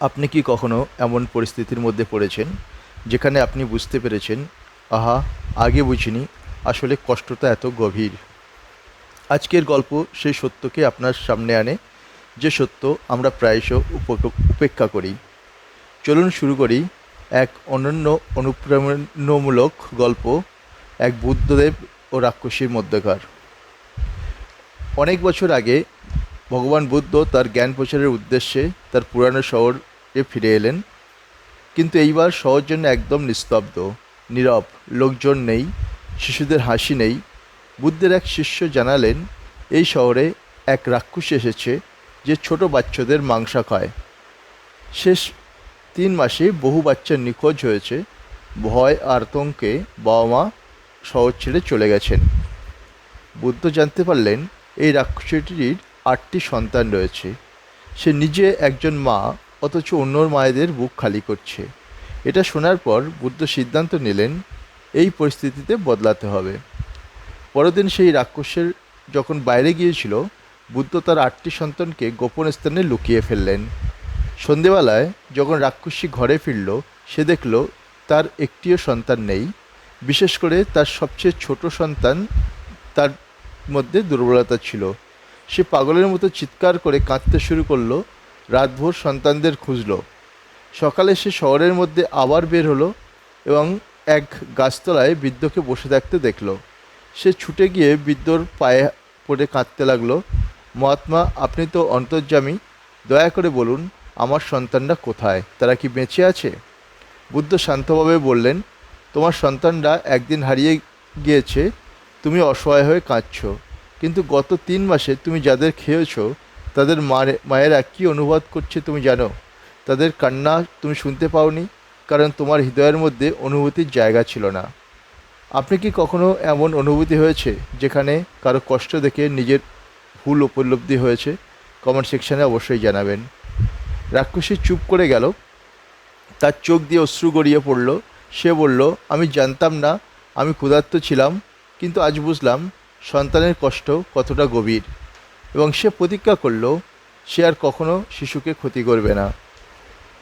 আপনি কি কখনো এমন পরিস্থিতির মধ্যে পড়েছেন যেখানে আপনি বুঝতে পেরেছেন, আহা, আগে বুঝিনি, আসলে কষ্টটা এত গভীর আজকের গল্প সেই সত্যকে আপনার সামনে আনে, যে সত্য আমরা প্রায়শ উপ- উপেক্ষা করি। চলুন শুরু করি এক অনন্য অনুপ্রেরণামূলক গল্প, এক বুদ্ধদেব ও রাক্ষসীর মধ্যকার। অনেক বছর আগে ভগবান বুদ্ধ তার জ্ঞান প্রচারের উদ্দেশ্যে তার পুরানো শহরে ফিরে এলেন। কিন্তু এইবার শহর জন্য একদম নিস্তব্ধ, নীরব, লোকজন নেই, শিশুদের হাসি নেই। বুদ্ধের এক শিষ্য জানালেন, এই শহরে এক রাক্ষসী এসেছে যে ছোট বাচ্চাদের মাংসা খায়। শেষ তিন মাসে বহু বাচ্চা নিখোঁজ হয়েছে। ভয়, আতঙ্কে বাবা মা শহর ছেড়ে চলে গেছেন। বুদ্ধ জানতে পারলেন, এই রাক্ষসীটির আটটি সন্তান রয়েছে। সে নিজে একজন মা, অথচ অন্য মায়েদের বুক খালি করছে। এটা শোনার পর বুদ্ধ সিদ্ধান্ত নিলেন, এই পরিস্থিতিতে বদলাতে হবে। পরদিন সেই রাক্ষসের যখন বাইরে গিয়েছিল, বুদ্ধ তার আটটি সন্তানকে গোপন স্থানে লুকিয়ে ফেললেন। সন্ধেবেলায় যখন রাক্ষসী ঘরে ফিরল, সে দেখল তার একটিও সন্তান নেই। বিশেষ করে তার সবচেয়ে ছোট সন্তান তার মধ্যে দুর্বলতা ছিল। সে পাগলের মতো চিৎকার করে কাঁদতে শুরু করল, রাতভর সন্তানদের খুঁজলো। সকালে সে শহরের মধ্যে আবার বের হলো এবং এক গাছতলায় বৃদ্ধকে বসে থাকতে দেখল। সে ছুটে গিয়ে বৃদ্ধর পায়ে পড়ে কাঁদতে লাগল, মহাত্মা, আপনি তো অন্তর্যামী, দয়া করে বলুন, আমার সন্তানরা কোথায়? তারা কি বেঁচে আছে? বুদ্ধ শান্তভাবে বললেন, তোমার সন্তানরা একদিন হারিয়ে গিয়েছে, তুমি অসহায় হয়ে কাঁদছো। কিন্তু গত তিন মাসে তুমি যাদের খেয়েছো, তাদের মায়েরা কী অনুবাদ করছে তুমি জানো? তাদের কান্না তুমি শুনতে পাওনি, কারণ তোমার হৃদয়ের মধ্যে অনুভূতির জায়গা ছিল না। আপনি কি কখনো এমন অনুভূতি হয়েছে, যেখানে কারও কষ্ট দেখে নিজের ভুল উপলব্ধি হয়েছে? কমেন্ট সেকশানে অবশ্যই জানাবেন। রাক্ষসী চুপ করে গেল। তার চোখ দিয়ে অশ্রু গড়িয়ে পড়ল। সে বলল, আমি জানতাম না, আমি ক্ষুধার্ত ছিলাম, কিন্তু আজ বুঝলাম সন্তানের কষ্ট কতটা গভীর এবং সে প্রতিজ্ঞা করল সে আর কখনো শিশুকে ক্ষতি করবে না।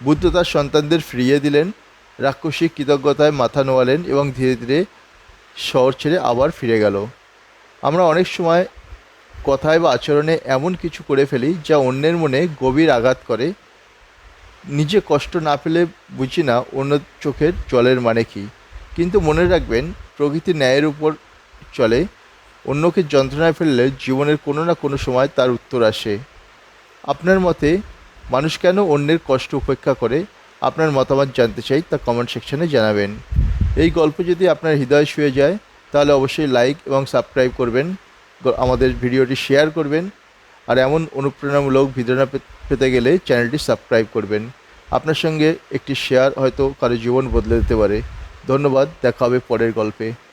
বুদ্ধ তার সন্তানদের ফিরিয়ে দিলেন, রাক্ষসী কৃতজ্ঞতায় মাথা নোয়ালেন এবং ধীরে ধীরে শহর ছেড়ে আবার ফিরে গেল। আমরা অনেক সময় কথায় বা আচরণে এমন কিছু করে ফেলি যা অন্যের মনে গভীর আঘাত করে। নিজে কষ্ট না পেলে বুঝি না অন্য চোখের জলের মানে কী। কিন্তু মনে রাখবেন, প্রকৃতি ন্যায়ের উপর চলে অন্যকে যন্ত্রণায় ফেললে জীবনের কোনো না কোনো সময় তার উত্তর আসে। আপনার মতে মানুষ কেন অন্যের কষ্ট উপেক্ষা করে? আপনার মতামত জানতে চাই তা কমেন্ট সেকশনে জানাবেন। এই গল্প যদি আপনার হৃদয় শুয়ে যায়, তাহলে অবশ্যই লাইক এবং সাবস্ক্রাইব করবেন আমাদের ভিডিওটি শেয়ার করবেন, আর এমন অনুপ্রেরণামূলক ভিডিও না পে- পেতে গেলে চ্যানেলটি সাবস্ক্রাইব করবেন। আপনার সঙ্গে একটি শেয়ার হয়তো কারও জীবন বদলে দিতে পারে। ধন্যবাদ, দেখা হবে পরের গল্পে।